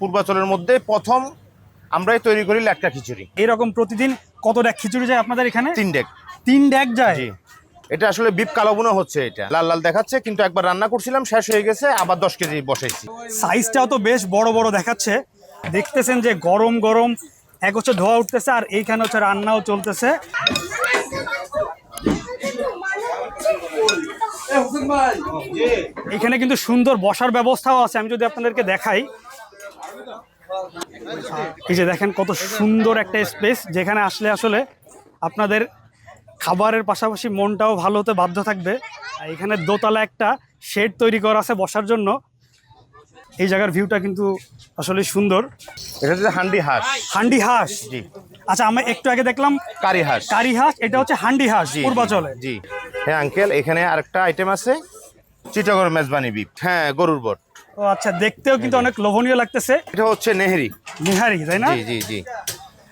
পূর্বাচলের মধ্যে প্রথম আমরাই তৈরি করি ল্যাটকা খিচুড়ি। এরকম প্রতিদিন কত ডেক খিচুড়ি যায় আপনাদের এখানে? তিন ডেক। তিন ডেক যায়? জি। এটা আসলে বিপ কালাবুনো হচ্ছে এটা। লাল লাল দেখাচ্ছে কিন্তু একবার রান্না করছিলাম শেষ হয়ে গেছে আবার দশ কেজি বসাইছি। সাইজটাও তো বেশ বড় বড় দেখাচ্ছে। দেখতেছেন যে গরম গরম এক হচ্ছে ধোয়া উঠতেছে আর এইখানে হচ্ছে রান্নাও চলতেছে। এখানে কিন্তু সুন্দর বসার ব্যবস্থাও আছে আমি যদি আপনাদেরকে দেখাই। এই যে দেখেন কত সুন্দর একটা স্পেস যেখানে আসলে আসলে আপনাদের খাবারের পাশাপাশি মনটাও ভালো হতে বাধ্য থাকবে। আর এখানে দোতলা একটা শেড তৈরি করা আছে বসার জন্য। এই জায়গার ভিউটা কিন্তু আসলে সুন্দর। এটা হচ্ছে হান্ডি হাঁস। হান্ডি হাঁস? জি। আচ্ছা আমি একটু আগে দেখলাম কারি হাঁস। কারি হাঁস এটা হচ্ছে হান্ডি হাঁস পূর্বাচলে। জি। হ্যাঁ আঙ্কেল এখানে আরেকটা আইটেম আছে। চিটাগড় মেজবানি বিপ হ্যাঁ গরুর বট। ও আচ্ছা দেখতেও কিন্তু অনেক লোভনীয় লাগতেছে। এটা হচ্ছে নেহেরি। নেহারি তাই না? জি জি জি।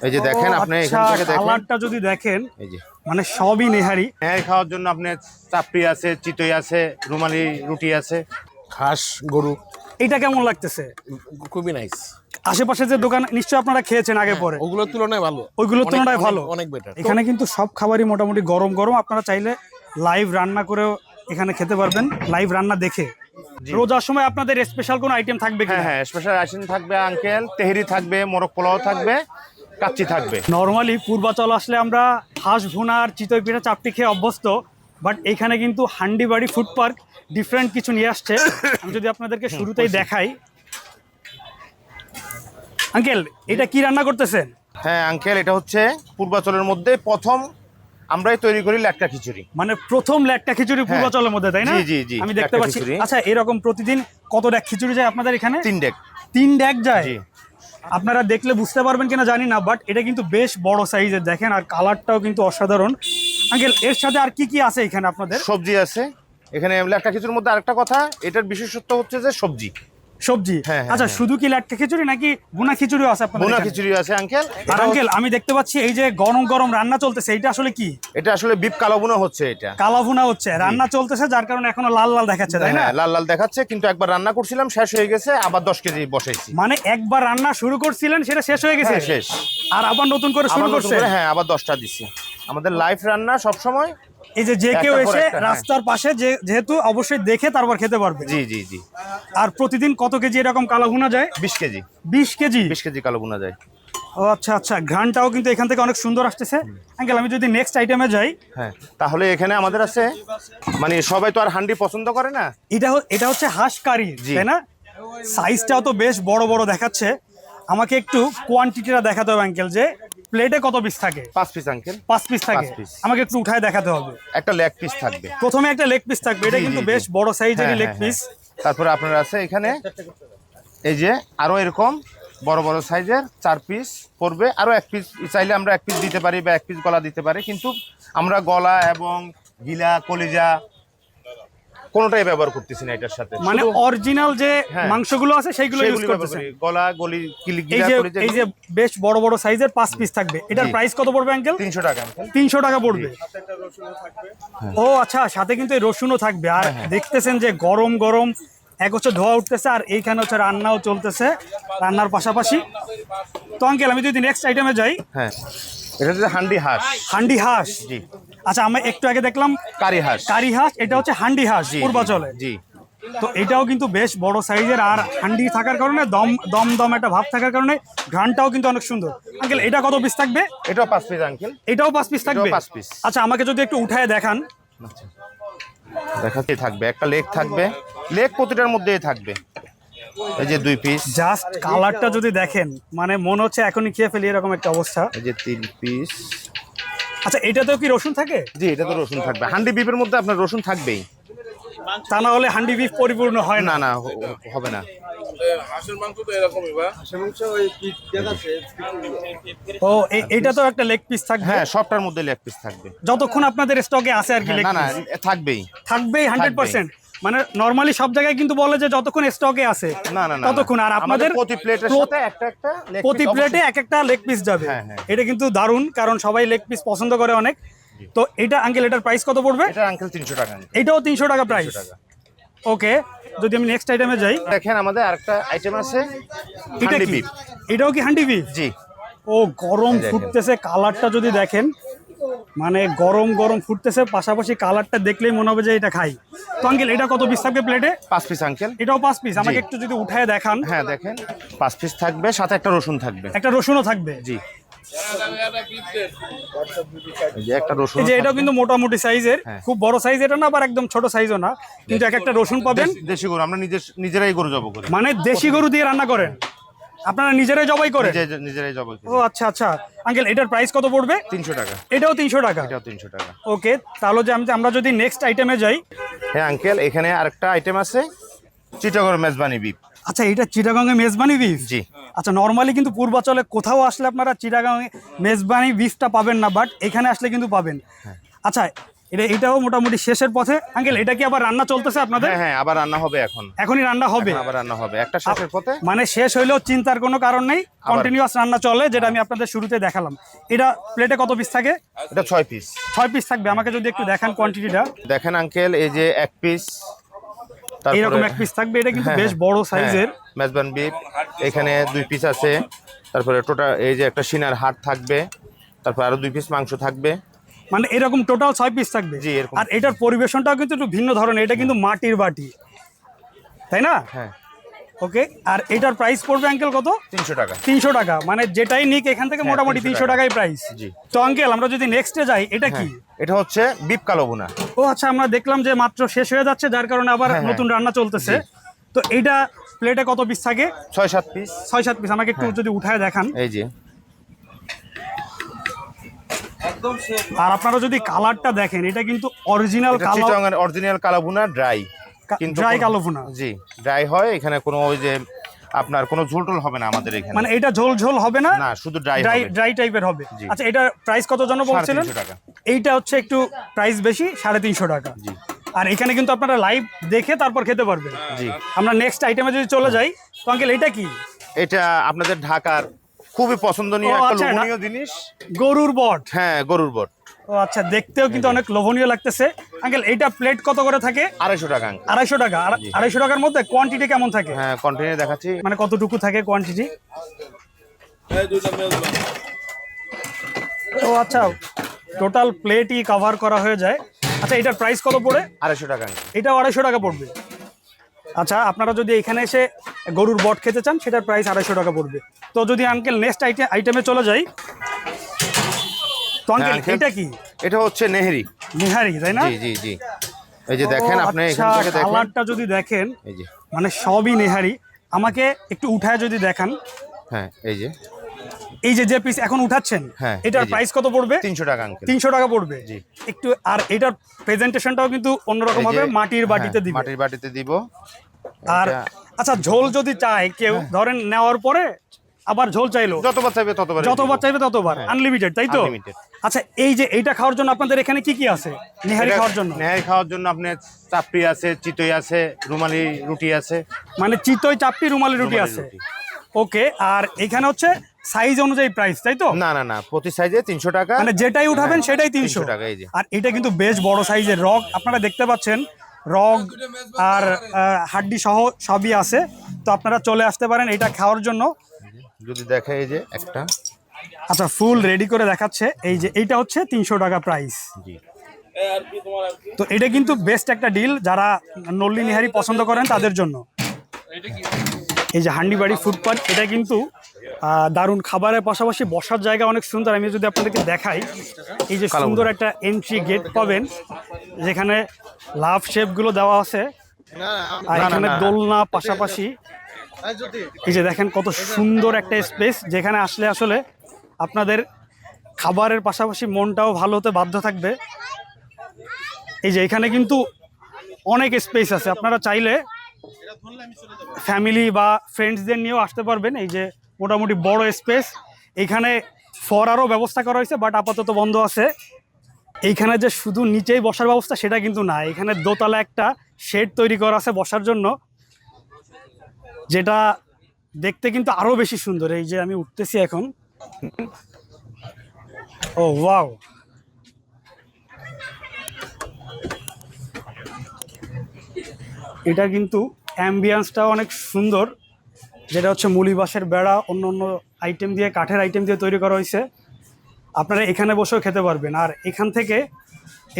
এই যে দেখেন আপনি আচ্ছা, এখান থেকে দেখেন। কালারটা যদি দেখেন এই যে। মানে সবই নেহারি। নেহারি খাওয়ার জন্য আপনার চাপড়ি আছে চিতই আছে রুমালি রুটি আছে। হাঁস গরু। এটা কেমন লাগতেছে? খুবই নাইস আশেপাশে যে দোকান নিশ্চয় আপনারা খেয়েছেন আগে পরে। ওগুলোর তুলনায় ভালো। ওইগুলোর তুলনায় ভালো। অনেক বেটার এখানে কিন্তু সব খাবারই মোটামুটি গরম গরম আপনারা চাইলে লাইভ রান্না করেও এখানে খেতে পারবেন লাইভ রান্না দেখে। রোজার সময় আপনাদের স্পেশাল কোনো আইটেম থাকবে হ্যাঁ হ্যাঁ স্পেশাল আইসিন থাকবে আঙ্কেল তেহেরি থাকবে মোরগ পোলাও থাকবে কাচ্চি থাকবে। নর্মালি পূর্বাচল আসলে আমরা হাঁস ভুনা আর চিতই পিঠা চাপটি খেয়ে অভ্যস্ত বাট এখানে কিন্তু হান্ডিবাড়ি ফুড পার্ক ডিফারেন্ট কিছু নিয়ে আসছে। আমি যদি আপনাদেরকে শুরুতেই দেখাই। আঙ্কেল এটা কি রান্না করতেছেন? হ্যাঁ আঙ্কেল এটা হচ্ছে পূর্বাচলের মধ্যে প্রথম আমরাই তৈরি করি ল্যাটকা খিচুড়ি। মানে প্রথম ল্যাটটা খিচুড়ি পূর্বাচলের মধ্যে তাই না? জি, জি, আমি দেখতে পাচ্ছি। আচ্ছা এরকম প্রতিদিন কত ডেক খিচুড়ি যায় আপনাদের এখানে? তিন ডেক তিন ডেক যায়? আপনারা দেখলে বুঝতে পারবেন কিনা জানি না বাট এটা কিন্তু বেশ বড় সাইজের দেখেন আর কালারটাও কিন্তু অসাধারণ। আঙ্কেল এর সাথে আর কি কি আছে এখানে আপনাদের? সবজি আছে। এখানে ল্যাটকা খিচুড়ির মধ্যে আরেকটা কথা এটার বিশেষত্ব হচ্ছে যে সবজি। সবজি? হ্যাঁ, হ্যাঁ, আচ্ছা হ্যাঁ। শুধু কি লাটকা খিচুড়ি নাকি বুনা খিচুড়িও আছে আপনাদের বোনা? খিচুড়ি আছে আঙ্কেল আর আঙ্কেল আমি দেখতে পাচ্ছি এই যে গরম গরম রান্না চলতেছে এটা আসলে কি? এটা আসলে বিপ কালাবুনো হচ্ছে এটা। কালা ভুনা হচ্ছে রান্না চলতেছে যার কারণে এখনও লাল লাল দেখাচ্ছে তাই না? লাল লাল দেখাচ্ছে কিন্তু একবার রান্না করছিলাম শেষ হয়ে গেছে আবার দশ কেজি বসাইছি। মানে একবার রান্না শুরু করছিলেন সেটা শেষ হয়ে গেছে? শেষ। আর আবার নতুন করে শুরু করছে হ্যাঁ আবার দশটা দিচ্ছি আমাদের লাইফ রান্না সব সময় এই যে যে কেউ এসে হ্যাঁ। রাস্তার পাশে যে যেহেতু অবশ্যই দেখে তারপর খেতে পারবে। জি জি জি। আর প্রতিদিন কত কেজি এরকম কালা ভুনা যায়? বিশ কেজি। বিশ কেজি? বিশ কেজি কালো বোনা যায়। ও আচ্ছা আচ্ছা। ঘ্রানটাও কিন্তু এখান থেকে অনেক সুন্দর আসতেছে। আঙ্কেল আমি যদি নেক্সট আইটেমে যাই। হ্যাঁ তাহলে এখানে আমাদের আছে মানে সবাই তো আর হান্ডি পছন্দ করে না? এটা এটা হচ্ছে হাঁস কারি। তাই না? সাইজটাও তো বেশ বড় বড় দেখাচ্ছে। আমাকে একটু কোয়ান্টিটিটা দেখাতে হবে আঙ্কেল যে প্লেটে কত পিস থাকে? পাঁচ পিস আঙ্কেল পাঁচ পিস থাকে। আমাকে একটু উঠায় দেখাতে হবে। একটা লেগ পিস থাকবে। প্রথমে একটা লেগ পিস থাকবে। এটা কিন্তু বেশ বড় সাইজের লেগ পিস। তারপরে আপনার আছে এখানে। এই যে আরও এরকম বড় বড় সাইজের চার পিস পড়বে। আরও এক পিস চাইলে আমরা এক পিস দিতে পারি বা এক পিস গলা দিতে পারি। কিন্তু আমরা গলা এবং গিলা কলিজা কোনোটাই ব্যবহার করতেছি না এটার সাথে। মানে অরিজিনাল যে হ্যাঁ। মাংসগুলো আছে সেইগুলো ইউজ করতেছেন। গলা গলি কিলি এই যে এই যে বেশ বড় বড় সাইজের পাঁচ পিস থাকবে। এটার প্রাইস কত পড়বে আঙ্কেল তিনশো টাকা uncle। তিনশো টাকা পড়বে। ও আচ্ছা সাথে কিন্তু এই রসুনও থাকবে। আর হ্যাঁ, দেখতেছেন যে গরম গরম এক হচ্ছে ধোয়া উঠতেছে আর এইখানে হচ্ছে রান্নাও চলতেছে রান্নার পাশাপাশি। তো আঙ্কেল আমি যদি নেক্সট আইটেমে যাই। হ্যাঁ। এটা হচ্ছে হান্ডি হাঁস। হান্ডি হাঁস। জি। আচ্ছা আমরা একটু আগে দেখলাম কারি হাঁস কারি হাঁস এটা হচ্ছে হান্ডি হাঁস পূর্বাচলে। জি। তো এটাও কিন্তু বেশ বড় সাইজের আর হান্ডি থাকার কারণে দম দম দম একটা ভাব থাকার কারণে ঘ্রানটাও কিন্তু অনেক সুন্দর। আঙ্কেল এটা কত পিস থাকবে? এটাও পাঁচ পিস আঙ্কেল এটাও পাঁচ পিস থাকবে? পাঁচ পিস আচ্ছা আমাকে যদি একটু উঠায় দেখান। দেখাতে থাকবে একটা লেগ থাকবে। লেগ প্রতিটার মধ্যেই থাকবে। এই যে দুই পিস জাস্ট কালারটা যদি দেখেন মানে মনে হচ্ছে এখনই খেয়ে ফেলি এরকম একটা অবস্থা। এই যে তিন পিস আচ্ছা এটাতেও কি রসুন থাকে? জি এটা তো রসুন থাকবে। হান্ডি বিফের মধ্যে আপনার রসুন থাকবেই। তা না হলে হান্ডি বিফ পরিপূর্ণ হয় না। না হবে না। হাঁসের মাংস তো এরকমই বা? ও এটা তো একটা লেগ পিস থাকবে? হ্যাঁ সবটার মধ্যে লেগ পিস থাকবে। যতক্ষণ আপনাদের স্টকে আছে আর কি হ্যাঁ, না না থাকবেই। থাকবেই হান্ড্রেড পার্সেন্ট মানে নর্মালি সব জায়গায় কিন্তু বলে যে যতক্ষণ স্টকে আছে না না না ততক্ষণ। আর আপনাদের প্রতি প্লেটের সাথে একটা একটা প্রতি প্লেটে এক একটা লেগ পিস যাবে। হ্যাঁ, হ্যাঁ। এটা কিন্তু দারুণ কারণ সবাই লেগ পিস পছন্দ করে অনেক। তো এটা আঙ্কেল এটার প্রাইস কত পড়বে? এটা আঙ্কেল তিনশো টাকা। এটাও তিনশো টাকা প্রাইস ওকে যদি আমি নেক্সট আইটেমে যাই। দেখেন আমাদের আরেকটা আইটেম আছে এটা কি? এটাও কি হান্ডি বিফ জি। ও গরম ফুটতেছে কালারটা যদি দেখেন মানে গরম গরম ফুটতেছে পাশাপাশি কালারটা দেখলেই মনে হবে যে এটা খাই। তো আঙ্কেল এটা কত পিস থাকবে প্লেটে পাঁচ পিস আঙ্কেল। এটাও পাঁচ পিস আমাকে একটু যদি উঠায় দেখান। হ্যাঁ দেখেন। পাঁচ পিস থাকবে সাথে একটা রসুন থাকবে। একটা রসুনও থাকবে? জি। যে একটা রসুন যে এটাও কিন্তু মোটামুটি সাইজের হ্যাঁ। খুব বড় সাইজ এটা না আবার একদম ছোট সাইজও না। কিন্তু এক একটা রসুন পাবেন। দেশি গরু আমরা নিজের নিজেরাই গরু জব করি। মানে দেশি গরু দিয়ে রান্না করেন। আপনারা নিজেরাই জবাই করেন? নিজে- নিজেরাই জবাই করি। ও আচ্ছা আচ্ছা। আঙ্কেল এটার প্রাইস কত পড়বে? তিনশো টাকা। এটাও তিনশো টাকা? এটাও তিনশো টাকা। ওকে তাহলে যে আমি আমরা যদি নেক্সট আইটেমে যাই। হ্যাঁ আঙ্কেল এখানে আরেকটা আইটেম আছে চিটাগড় মেজবানি বিপ আচ্ছা এটা চিটাগাংয়ে মেজবানি বিফ জি। আচ্ছা নর্মালি কিন্তু পূর্বাচলে কোথাও আসলে আপনারা চিটাগাংয়ে মেজবানি বিফটা পাবেন না বাট এখানে আসলে কিন্তু পাবেন। আচ্ছা এটা এটাও মোটামুটি শেষের পথে। আঙ্কেল এটা কি আবার রান্না চলতেছে আপনাদের? হ্যাঁ হ্যাঁ আবার রান্না হবে এখন। এখনই রান্না হবে? আবার রান্না হবে। একটা শেষের পথে। মানে শেষ হইলেও চিন্তার কোনো কারণ নেই। কন্টিনিউয়াস রান্না চলে যেটা আমি আপনাদের শুরুতে দেখালাম। এটা প্লেটে কত পিস থাকে? এটা ছয় পিস ছয় পিস থাকবে। আমাকে যদি একটু দেখান কোয়ান্টিটিটা দেখেন আঙ্কেল এই যে এক পিস এইরকম এক পিস থাকবে। এটা কিন্তু বেশ বড় সাইজের মেজবান বিপ এখানে দুই পিস আছে। তারপরে টোটাল এই যে একটা সিনার হাট থাকবে। তারপর আরও দুই পিস মাংস থাকবে। মানে এরকম টোটাল ছয় পিস থাকবে। আর এটার পরিবেশনটাও কিন্তু একটু ভিন্ন ধরনের এটা কিন্তু মাটির বাটি। তাই না? হ্যাঁ। ওকে আর এটার প্রাইস পড়বে আঙ্কেল কত? তিনশো টাকা। তিনশো টাকা মানে যেটাই নিক এখান থেকে হ্যাঁ, মোটামুটি তিনশো টাকাই প্রাইস জি। তো আঙ্কেল আমরা যদি নেক্সটে যাই এটা কি? হ্যাঁ এটা হচ্ছে বিপ কালো ভুনা। ও আচ্ছা আমরা দেখলাম যে মাত্র শেষ হয়ে যাচ্ছে যার কারণে আবার হ্যাঁ, হ্যাঁ। নতুন রান্না চলতেছে। তো এইটা প্লেটে কত পিস থাকে? ছয় সাত পিস ছয় সাত পিস আমাকে একটু হ্যাঁ। যদি উঠায় দেখান। এই যে। আর আপনারা যদি কালারটা দেখেন এটা কিন্তু অরিজিনাল কালার অরিজিনাল কালো ভুনা ড্রাই কা- dry কালো ভুনা। জি ড্রাই হয় এখানে কোনো ওই যে আপনার কোনো ঝোলটোল হবে না আমাদের এখানে। মানে এটা ঝোল ঝোল হবে না? না শুধু ড্রাই ড্রাই হবে। ড্রাই টাইপের হবে। আচ্ছা এটা প্রাইস কত জন বলছিলেন? 350 এইটা হচ্ছে একটু প্রাইস বেশি সাড়ে তিনশো টাকা। জি। আর এখানে কিন্তু আপনারা লাইভ দেখে তারপর খেতে পারবেন। জি। আমরা নেক্সট আইটেমে যদি চলে যাই তো আঙ্কেল এটা কি? এটা আপনাদের ঢাকার খুবই পছন্দনীয় একটা আচ্ছা, লোভনীয় জিনিস। গরুর বট? হ্যাঁ গরুর বট। ও আচ্ছা দেখতেও কিন্তু অনেক লোভনীয় লাগতেছে। আঙ্কেল এইটা প্লেট কত করে থাকে? আড়াইশো টাকা আড়াইশো টাকা। আড়াইশো টাকার মধ্যে কোয়ান্টিটি কেমন থাকে? হ্যাঁ কোয়ান্টিটি দেখাচ্ছি। মানে কতটুকু থাকে কোয়ান্টিটি ও আচ্ছা টোটাল প্লেটই কভার করা হয়ে যায়। আচ্ছা এটার প্রাইস কত পড়ে? আড়াইশো টাকা এটাও আড়াইশো টাকা পড়বে। আচ্ছা আপনারা যদি এখানে এসে গরুর বট খেতে চান সেটার প্রাইস আড়াইশো টাকা পড়বে। তো যদি আঙ্কেল নেক্সট আইটেমে চলে যাই তো আঙ্কেল হ্যাঁ, এটা কি? এটা হচ্ছে নেহেরি। নেহারি তাই না? জি জি জি। এই যে দেখেন আপনি আচ্ছা, এখান থেকে দেখেন। কালারটা যদি দেখেন এই যে। মানে সবই নেহারি। আমাকে একটু উঠায় যদি দেখান। হ্যাঁ এই যে। এই যে যে পিস এখন উঠাচ্ছেন হ্যাঁ, এটার প্রাইস কত পড়বে? তিনশো টাকা তিনশো টাকা পড়বে। একটু আর এটার প্রেজেন্টেশনটাও কিন্তু অন্যরকম হবে মাটির বাটিতে দিব। মাটির বাটিতে দিব। আর আচ্ছা ঝোল যদি চায় কেউ ধরেন নেওয়ার পরে আবার ঝোল চাইলো। যতবার চাইবে ততবার যতবার চাইবে ততবার হ্যাঁ। আনলিমিটেড তাই তো? আচ্ছা এই যে এইটা খাওয়ার জন্য আপনাদের এখানে কি কি আছে? নিহারি খাওয়ার জন্য। নেহারি খাওয়ার জন্য আপনার চাপড়ি আছে চিতই আছে রুমালি রুটি আছে। মানে চিতই চাপটি রুমালি রুটি আছে। ওকে আর এখানে হচ্ছে সাইজ অনুযায়ী প্রাইস তাই তো? না না না প্রতি সাইজে তিনশো টাকা। মানে যেটাই উঠাবেন সেটাই তিনশো 300 টাকা, এই যে। আর এটা কিন্তু বেশ বড় সাইজের রগ আপনারা দেখতে পাচ্ছেন রগ আর হাড্ডি সহ সবই আছে। তো আপনারা চলে আসতে পারেন এটা খাওয়ার জন্য। যদি দেখে এই যে একটা। আচ্ছা ফুল রেডি করে দেখাচ্ছে। এই যে এইটা হচ্ছে তিনশো টাকা প্রাইস তো এটা কিন্তু বেস্ট একটা ডিল যারা নল্লি নিহারি পছন্দ করেন তাদের জন্য। এই যে হান্ডিবাড়ি ফুটপাথ এটা কিন্তু আহ, দারুণ খাবারের পাশাপাশি বসার জায়গা অনেক সুন্দর। আমি যদি আপনাদেরকে দেখাই এই যে সুন্দর একটা এন্ট্রি গেট পাবেন যেখানে লাভ শেপগুলো দেওয়া আছে আর এখানে দোলনা পাশাপাশি। এই যে দেখেন কত সুন্দর একটা স্পেস যেখানে আসলে আসলে আপনাদের খাবারের পাশাপাশি মনটাও ভালো হতে বাধ্য থাকবে। এই যে এখানে কিন্তু অনেক স্পেস আছে। আপনারা চাইলে ফ্যামিলি বা ফ্রেন্ডসদের নিয়েও আসতে পারবেন। এই যে মোটামুটি বড় স্পেস। এইখানে ফরারও ব্যবস্থা করা হয়েছে, বাট আপাতত বন্ধ আছে। এইখানে যে শুধু নিচেই বসার ব্যবস্থা, সেটা কিন্তু না। এখানে দোতলা একটা শেড তৈরি করা আছে বসার জন্য, যেটা দেখতে কিন্তু আরও বেশি সুন্দর। এই যে আমি উঠতেছি এখন। ও, ওয়াও! এটা কিন্তু অ্যাম্বিয়েন্সটাও অনেক সুন্দর। যেটা হচ্ছে মুলি বাঁশের বেড়া অন্য অন্য আইটেম দিয়ে কাঠের আইটেম দিয়ে তৈরি করা হয়েছে। আপনারা এখানে বসেও খেতে পারবেন। আর এখান থেকে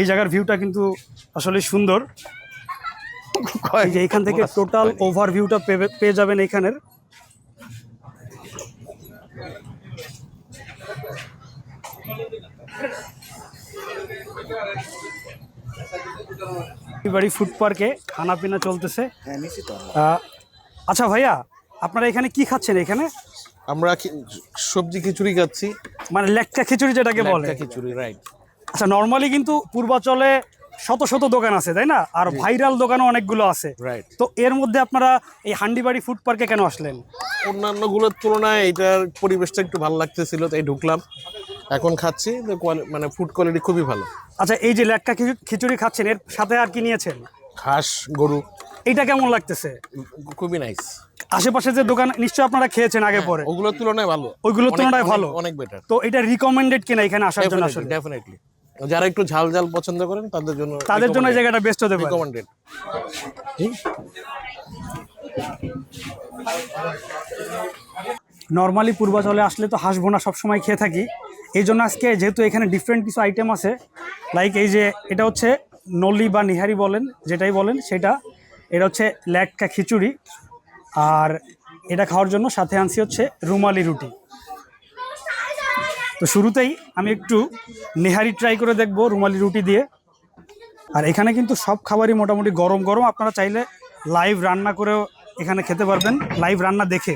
এই জায়গার ভিউটা কিন্তু আসলে সুন্দর। যে এখান থেকে টোটাল ওভার ওভারভিউটা পেয়ে যাবেন এখানের। বাড়ি ফুড পার্কে খানা পিনা চলতেছে। আচ্ছা ভাইয়া আপনারা এখানে কি খাচ্ছেন এখানে? আমরা সবজি খিচুড়ি খাচ্ছি। মানে লেটকা খিচুড়ি যেটাকে বলে। খিচুড়ি রাইট আচ্ছা নর্মালি কিন্তু পূর্বাচলে শত শত দোকান আছে তাই না? আর ভাইরাল দোকানও অনেকগুলো আছে। রাইট তো এর মধ্যে আপনারা এই হান্ডিবাড়ি ফুড পার্কে কেন আসলেন? অন্যান্যগুলোর তুলনায় এটার পরিবেশটা একটু ভালো লাগতেছিল তাই ঢুকলাম। এখন খাচ্ছি মানে ফুড কোয়ালিটি খুবই ভালো। আচ্ছা এই যে লেটকা খিচুড়ি খাচ্ছেন এর সাথে আর কি নিয়েছেন? হাঁস গরু। এইটা কেমন লাগতেছে? খুবই নাইস আশেপাশে যে দোকান নিশ্চয়ই আপনারা খেয়েছেন আগে পরে। ওগুলোর তুলনায় ভালো। ওইগুলোর তুলনায় ভালো। অনেক বেটার তো এটা রিকমেন্ডেড কিনা এখানে আসার জন্য আসলে? ডেফিনেটলি যারা একটু ঝাল ঝাল পছন্দ করেন তাদের জন্য তাদের জন্য জায়গাটা বেস্ট হতে পারে। রিকমেন্ডেড নর্মালি পূর্বাচলে আসলে তো হাঁস ভোনা সবসময় খেয়ে থাকি। এই জন্য আজকে যেহেতু এখানে ডিফারেন্ট কিছু আইটেম আছে লাইক এই যে এটা হচ্ছে নলি বা নিহারি বলেন, যেটাই বলেন, সেটা। এটা হচ্ছে ল্যাটকা খিচুড়ি। আর এটা খাওয়ার জন্য সাথে আনছি হচ্ছে রুমালি রুটি। তো শুরুতেই আমি একটু নেহারি ট্রাই করে দেখব রুমালি রুটি দিয়ে। আর এখানে কিন্তু সব খাবারই মোটামুটি গরম গরম, আপনারা চাইলে লাইভ রান্না করেও এখানে খেতে পারবেন লাইভ রান্না দেখে।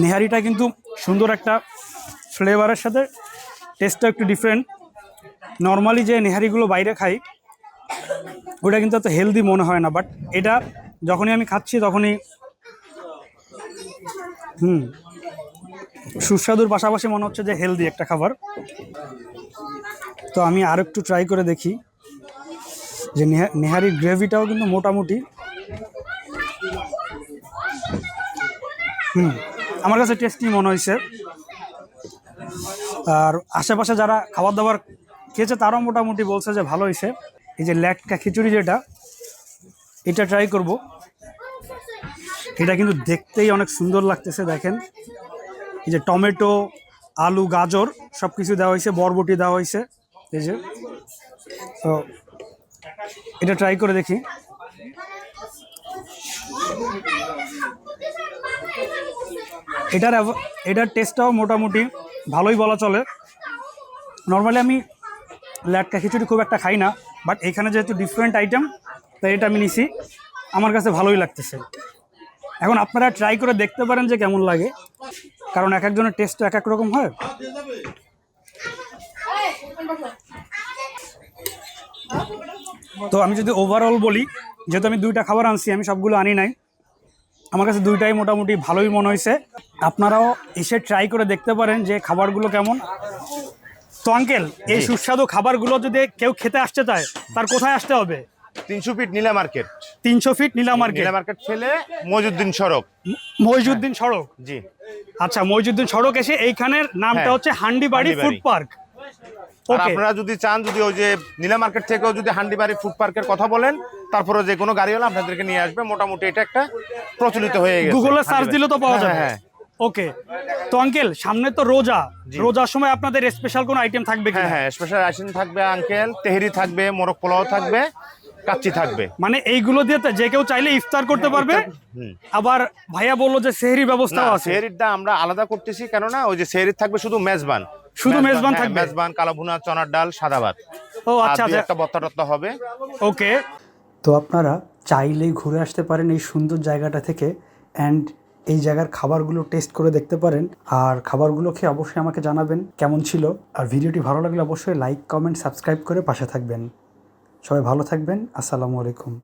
নেহারিটা কিন্তু সুন্দর একটা ফ্লেভারের সাথে টেস্টটা একটু ডিফারেন্ট নর্মালি যে নেহারিগুলো বাইরে খাই, ওটা কিন্তু এত হেলদি মনে হয় না বাট এটা যখনই আমি খাচ্ছি তখনই হুম, সুস্বাদুর পাশাপাশি মনে হচ্ছে যে হেলদি একটা খাবার। তো আমি আর একটু ট্রাই করে দেখি। যে নেহা- নেহারির গ্রেভিটাও কিন্তু মোটামুটি। হুম, আমার কাছে টেস্টি মনে হয়েছে আর আশেপাশে যারা খাবার দাবার খেয়েছে, তারাও মোটামুটি বলছে যে ভালো হয়েছে এই যে ল্যাটকা খিচুড়ি যেটা, এটা ট্রাই করব। এটা কিন্তু দেখতেই অনেক সুন্দর লাগতেছে, দেখেন। এই যে টমেটো, আলু, গাজর সব কিছু দেওয়া হয়েছে বরবটি দেওয়া হয়েছে এই যে, তো এটা ট্রাই করে দেখি। এটার এটার টেস্টটাও মোটামুটি ভালোই বলা চলে। নর্মালি আমি ল্যাটকা খিচুড়ি খুব একটা খাই না বাট এখানে যেহেতু ডিফারেন্ট আইটেম তাই এটা আমি নিছি। আমার কাছে ভালোই লাগতেছে। এখন আপনারা ট্রাই করে দেখতে পারেন যে কেমন লাগে। কারণ এক একজনের টেস্ট এক এক রকম হয়। তো আমি যদি ওভারঅল বলি যেহেতু আমি দুইটা খাবার আনছি আমি সবগুলো আনি নাই। আমার কাছে দুইটাই মোটামুটি ভালোই মনে হয়েছে। আপনারাও এসে ট্রাই করে দেখতে পারেন যে খাবারগুলো কেমন। তো আঙ্কেল এই সুস্বাদু খাবারগুলো যদি কেউ খেতে আসতে চায় তার কোথায় আসতে হবে? তিনশো ফিট নীলা মার্কেট তিনশো feet Nila market Nila market ছেলে মজুদ্দিন সড়ক। মহিজুদ্দিন সড়ক? জি। আচ্ছা মহিজুদ্দিন সড়ক এসে এইখানের নামটা হ্যাঁ, হচ্ছে হান্ডিবাড়ি ফুড পার্ক আর আপনারা যদি চান যদি ওই যে নীলা মার্কেট থেকেও যদি হান্ডিবাড়ি ফুড পার্কের কথা বলেন তারপরে যে কোনো গাড়ি গাড়িওয়ালা আপনাদেরকে নিয়ে আসবে। মোটামুটি এটা একটা প্রচলিত হয়ে গেছে। গুগলে সার্চ দিলে তো পাওয়া হ্যাঁ, যাবে। হ্যাঁ ওকে তো আঙ্কেল সামনে তো রোজা। রোজার সময় আপনাদের স্পেশাল কোনো আইটেম থাকবে কি হ্যাঁ হ্যাঁ স্পেশাল আইসিন থাকবে আঙ্কেল তেহেরি থাকবে মোরগ পোলাও থাকবে কাচ্চি থাকবে। মানে এইগুলো দিয়ে যে কেউ চাইলে ইফতার করতে পারবে। আবার ভাইয়া বলল যে সেহরি ব্যবস্থা আছে। সেহরিটা আমরা আলাদা করতেছি কেননা ওই যে সেহরির থাকবে শুধু মেজবান। শুধু মেজবান হ্যাঁ, থাকবে? মেজবান কালাভুনা চনার ডাল সাদা ভাত। ও আচ্ছা আচ্ছা। একটা বত্তা টত্তা হবে। ওকে। তো আপনারা চাইলেই ঘুরে আসতে পারেন এই সুন্দর জায়গাটা থেকে অ্যান্ড এই জায়গার খাবারগুলো টেস্ট করে দেখতে পারেন। আর খাবারগুলো খেয়ে অবশ্যই আমাকে জানাবেন কেমন ছিল। আর ভিডিওটি ভালো লাগলে অবশ্যই লাইক কমেন্ট সাবস্ক্রাইব করে পাশে থাকবেন। সবাই ভালো থাকবেন। আসসালামু আলাইকুম।